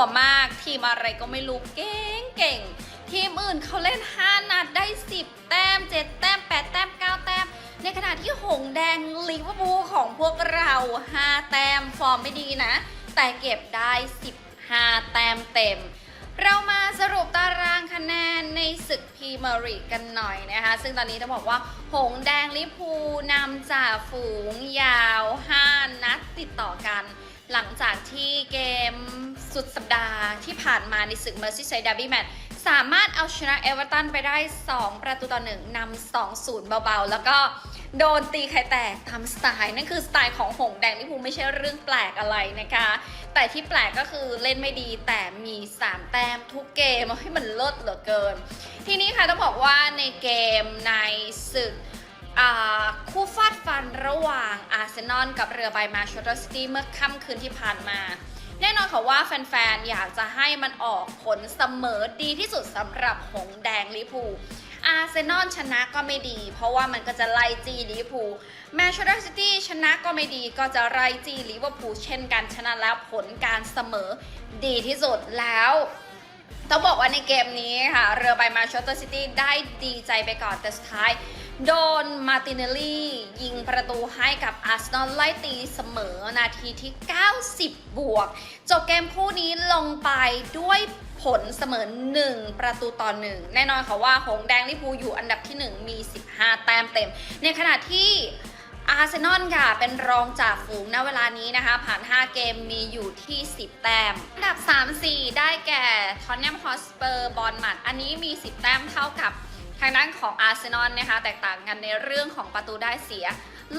วมาก ทีมอะไรก็ไม่รู้เก่งเก่ง ทีมอื่นเขาเล่น 5 นัดได้ 10 แต้ม 7 แต้ม 8 แต้ม 9 แต้ม ในขณะที่หงแดงลิเวอร์พูลของพวกเรา 5 แต้มฟอร์มไม่ดีนะ แต่เก็บได้ 15 แต้มเต็ม เรามาสรุปตารางคะแนนในศึกพรีเมียร์ลีกกันหน่อยนะคะ ซึ่งตอนนี้ต้องบอกว่า หงแดงลิเวอร์พูนำจ่าฝูงยาว 5 นัดติดต่อกันหลังจากที่เกม สุดสัปดาห์ที่ผ่านมาในศึก Merseyside Derby Match สามารถเอาชนะเอเวอร์ตันไปได้ 2 ประตูต่อหนึ่งนำ2-0 เบาๆ แล้วก็โดนตีไข่แตกตามสไตล์นั่นคือสไตล์ของหงแดงลิพูไม่ใช่เรื่องแปลกอะไรนะคะ แต่ที่แปลกก็คือเล่นไม่ดีแต่มี 3 แต้มทุกเกมให้มันเลิศเหลือเกิน ทีนี้ค่ะต้องบอกว่าในเกมในศึกคู่ฟาดฟันระหว่างอาร์เซนอลกับเรือใบมาชอตเตอร์ซิตี้เมื่อค่ำคืนที่ผ่านมา แน่นอนค่ะว่าแฟนๆ อยากจะให้มันออกผลเสมอดีที่สุดสำหรับหงแดงลิพูอาร์เซนอลชนะก็ไม่ดี เพราะว่ามันก็จะไล่จีลิพูแมนเชสเตอร์ซิตี้ชนะก็ไม่ดีก็จะไล่จีลิเวอร์พูลเช่นกันชนะแล้วผลการเสมอดีที่สุดแล้วต้องบอกว่าในเกมนี้ค่ะ เรือใบมาชอตเตอร์ซิตี้ได้ดีใจไปก่อนแต่สุดท้าย โดนมาร์ติเนลลี่ยิงประตูให้กับอาร์เซนอลไล่ตีเสมอนาทีที่ 90 บวก จบเกมคู่นี้ลงไปด้วยผลเสมอ 1 ประตูต่อ 1 แน่นอนค่ะว่าหงแดงลิเวอร์พูอยู่อันดับที่ 1 มี 15 แต้มเต็ม ในขณะที่อาร์เซนอลค่ะ เป็นรองจากฝูงณเวลานี้นะคะ ผ่าน 5 เกมมีอยู่ที่ 10 แต้ม อันดับ 3-4 ได้แก่ทอนแนมฮอสเปอร์บอลมัด อันนี้มี 10 แต้มเท่ากับ ทางด้านของอาร์เซนอลนะคะแตกต่างกันในเรื่องของประตูได้เสีย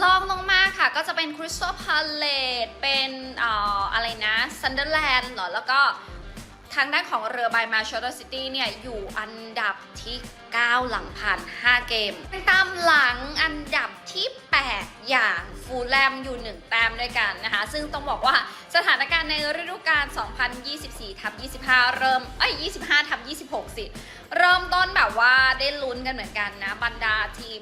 ลองลงมาค่ะก็จะเป็นคริสตัลพาเลตเป็นอ่ออะไรนะซันเดอร์แลนด์เหรอ แล้วก็ทางด้านของเรือใบมาชอตเตอร์ซิตี้เนี่ย อยู่อันดับที่ 9 หลังผ่าน 5 เกม ตามหลังอันดับที่ 8 อย่างฟูลแลมอยู่ 1 แต้มด้วยกันนะคะ ซึ่งต้องบอกว่าสถานการณ์ในฤดูกาล 2024ทับ25 เริ่มเอ้ย25ทับ26 สิ เริ่มต้นแบบว่าได้ลุ้นกันเหมือนกันนะ บรรดาทีม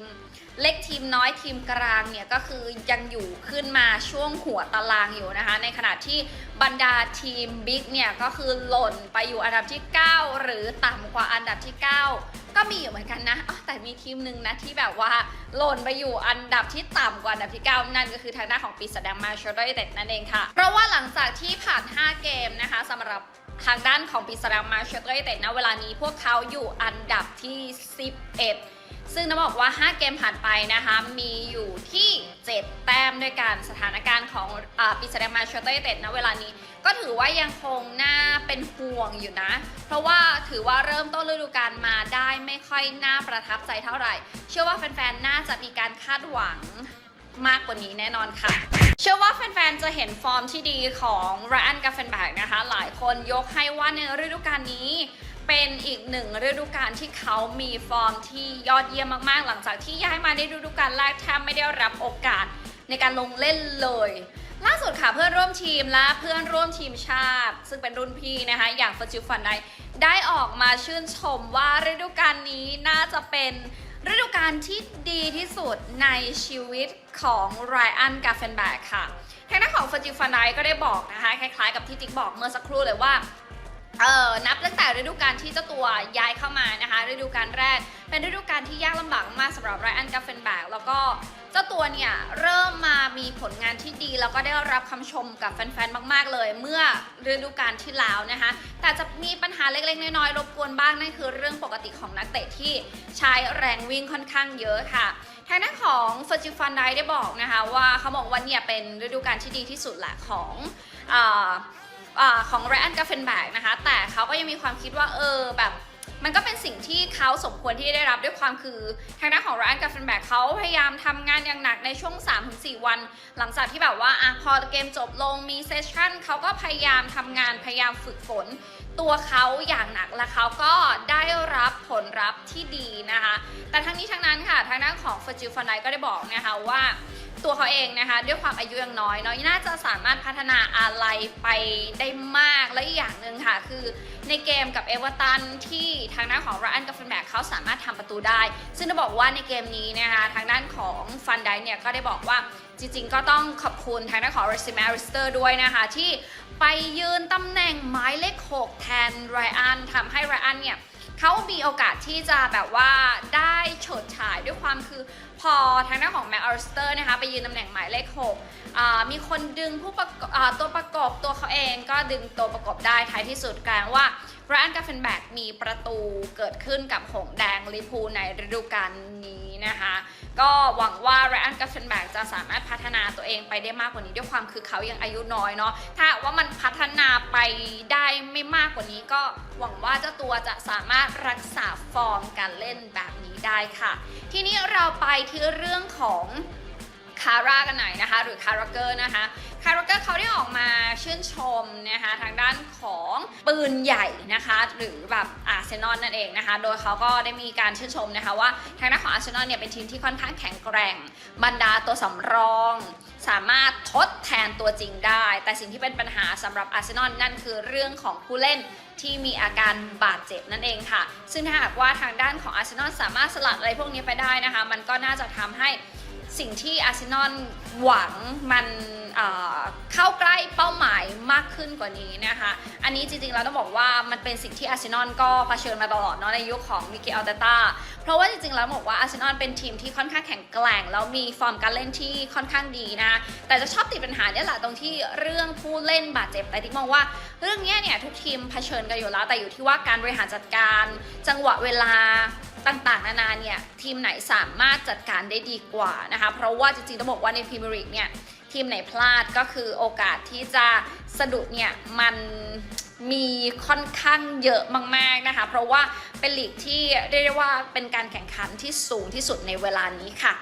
เล็กทีมน้อยทีมกลางเนี่ยก็คือยังอยู่ขึ้นมาช่วงหัวตารางอยู่นะคะ ในขณะที่บรรดาทีมบิ๊กเนี่ยก็คือหล่นไปอยู่อันดับที่ 9 หรือต่ำกว่าอันดับที่ 9 ก็มีอยู่เหมือนกันนะอ้าวแต่มีทีมหนึ่งนะที่แบบว่าหล่นไปอยู่อันดับที่ต่ำกว่าอันดับที่ 9 นั่นก็คือทางด้านของปีศาจแดงมาชอตเตอร์ยูไนเต็ดนั่นเองค่ะ เพราะว่าหลังจากที่ผ่าน 5 เกมนะคะสำหรับ ทางด้านของปีศาจมาชอตเตอร์ยูไนเต็ดนะเวลานี้พวกเขาอยู่อันดับที่ 11ซึ่งต้องบอกว่า 5 เกมผ่านไปนะคะ มีอยู่ที่ 7 แต้มด้วยกันสถานการณ์ของอปีศาจแดมาเชสเตอร์ยูไนเต็ดนะเวลานี้ ก็ถือว่ายังคงน่าเป็นห่วงอยู่นะ เพราะว่าถือว่าเริ่มต้นฤดูกาลมาได้ไม่ค่อยน่าประทับใจเท่าไหร่ เชื่อว่าแฟนๆ น่าจะมีการคาดหวังมากกว่านี้แน่นอนค่ะ เชื่อว่าแฟนๆ จะเห็นฟอร์มที่ดีของไรอันกาเฟนแบกนะคะ หลายคนยกให้ว่าในฤดูกาลนี้ เป็นอีกหนึ่งฤดูกาลที่เขามีฟอร์มที่ยอดเยี่ยมมากๆ หลังจากที่ย้ายมาในฤดูกาลแรกแทบไม่ได้รับโอกาสในการลงเล่นเลย ล่าสุดค่ะเพื่อนร่วมทีมและเพื่อนร่วมทีมชาติ ซึ่งเป็นรุ่นพี่นะคะ อย่างฟอร์จิฟันไดได้ออกมาชื่นชมว่าฤดูกาลนี้น่าจะเป็น ฤดูกาลที่ดีที่สุดในชีวิตของไรอันกาเฟนแบกค่ะทางด้านของฟอร์จิฟันไดก็ได้บอกนะคะ คล้ายๆกับที่จิ๊กบอกเมื่อสักครู่เลยว่าเอ่อนับตั้งแต่ฤดูกาลที่เจ้าตัวย้ายเข้ามานะคะ ฤดูกาลแรก เป็นฤดูกาลที่ยากลำบากมากสำหรับไรอันกาเฟนแบกแล้วก็ เจ้าตัวเนี่ยเริ่มมามีผลงานที่ดี แล้วก็ได้รับคำชมกับแฟนๆ มาก ๆ เลย เมื่อฤดูกาลที่แล้วนะคะ แต่จะมีปัญหาเล็กๆ น้อยๆ รบกวนบ้างนั่นคือเรื่องปกติของนักเตะที่ใช้แรงวิ่งค่อนข้างเยอะค่ะ ทางด้านของเฟอร์จิฟันไดได้บอกนะคะว่าเขาบอกว่าเนี่ยเป็นฤดูกาลที่ดีที่สุดแหละของออของไรอันกาเฟนแบกนะคะ แต่เขาก็ยังมีความคิดว่าเออแบบ เขาสมควรที่ได้รับด้วยความคือ ทางด้านของรอันกาเฟนแบกเขาพยายามทำงานอย่างหนักในช่วง 3-4 วัน หลังจากที่แบบว่าอะพอเกมจบลงมีเซสชั่นเขาก็พยายามทำงานพยายามฝึกฝน ตัวเขาอย่างหนักและเขาก็ได้รับผลลัพธ์ที่ดีนะคะ แต่ทั้งนี้ทั้งนั้นค่ะทางด้านของฟอร์จิลฟอนไดก็ได้บอกนะคะว่าตัวเขาเองนะคะด้วยความอายุยังน้อยเนาะน่าจะสามารถพัฒนาอะไรไปได้มาก ค่ะ คือในเกมกับเอเวอร์ตันที่ทางด้านของไรอันกับฟันแบกเขาสามารถทำประตูได้ ซึ่งจะบอกว่าในเกมนี้นะคะทางด้านของฟันไดเนี่ยก็ได้บอกว่าจริงๆ ก็ต้องขอบคุณทางด้านของเรซิมาริสเตอร์ด้วยนะคะ ที่ไปยืนตำแหน่งหมายเลข 6 แทนไรอันทำให้ไรอันเนี่ย เขามีโอกาสที่จะแบบว่าได้เฉิดฉายด้วยความคือพอทางด้านของแมคอ r สเตอร์นะคะไปยืนตำแหน่งหมายเลข6มีคนดึงผู้ประกอบตัวประกอบตัวเขาเองก็ดึงตัวประกอบได้ท้ายที่สุดกลายว่าไรอันกาเฟนแบกมีประตูเกิดขึ้นกับหงแดงลิพูในฤดูกาลนี้ นะคะ ก็หวังว่าไรอันกาเซนแบกจะสามารถพัฒนาตัวเองไปได้มากกว่านี้ด้วยความคือเขายังอายุน้อยเนาะถ้าว่ามันพัฒนาไปได้ไม่มากกว่านี้ ก็หวังว่าเจ้าตัวจะสามารถรักษาฟอร์มการเล่นแบบนี้ได้ค่ะ ทีนี้เราไปที่เรื่องของ คาร่ากันหน่อยนะคะ หรือคาราเกอร์นะคะคาร์เกอร์เขาได้ออกมาชื่นชมนะคะทางด้านของปืนใหญ่นะคะ หรือแบบอาร์เซนอลนั่นเองนะคะ โดยเขาก็ได้มีการชื่นชมนะคะว่าทางด้านของอาร์เซนอลเนี่ยเป็นทีมที่ค่อนข้างแข็งแกร่งบรรดาตัวสำรอง สามารถทดแทนตัวจริงได้ แต่สิ่งที่เป็นปัญหาสำหรับอาร์เซนอลนั่นคือเรื่องของผู้เล่นที่มีอาการบาดเจ็บนั่นเองค่ะ ซึ่งถ้าหากว่าทางด้านของอาร์เซนอลสามารถสลัดอะไรพวกนี้ไปได้นะคะ มันก็น่าจะทำให้ สิ่งที่อาร์เซนอลหวังมันเข้าใกล้เป้าหมายมากขึ้นกว่านี้นะคะ อันนี้จริงๆเราต้องบอกว่ามันเป็นสิ่งที่อาร์เซนอลก็เผชิญมาตลอดเนาะในยุคของมิเกลอัลเตต้า เพราะว่าจริงๆแล้วบอกว่าอาร์เซนอลเป็นทีมที่ค่อนข้างแข็งแกร่ง แล้วมีฟอร์มการเล่นที่ค่อนข้างดีนะคะแต่จะชอบติดปัญหาเนี่ยแหละตรงที่เรื่องผู้เล่นบาดเจ็บ แต่ที่มองว่าเรื่องนี้เนี่ยทุกทีมเผชิญกันอยู่แล้ว แต่อยู่ที่ว่าการบริหารจัดการจังหวะเวลา ต่างๆ นานาเนี่ยทีมไหนสามารถจัดการได้ดีกว่านะคะ เพราะว่าจริงๆต้องบอกว่าในพรีเมียร์ลีกเนี่ยทีมไหนพลาดก็คือโอกาสที่จะสะดุดเนี่ยมันมีค่อนข้างเยอะมากๆนะคะ เพราะว่าเป็นลีกที่เรียกได้ว่าเป็นการแข่งขันที่สูงที่สุดในเวลานี้ค่ะ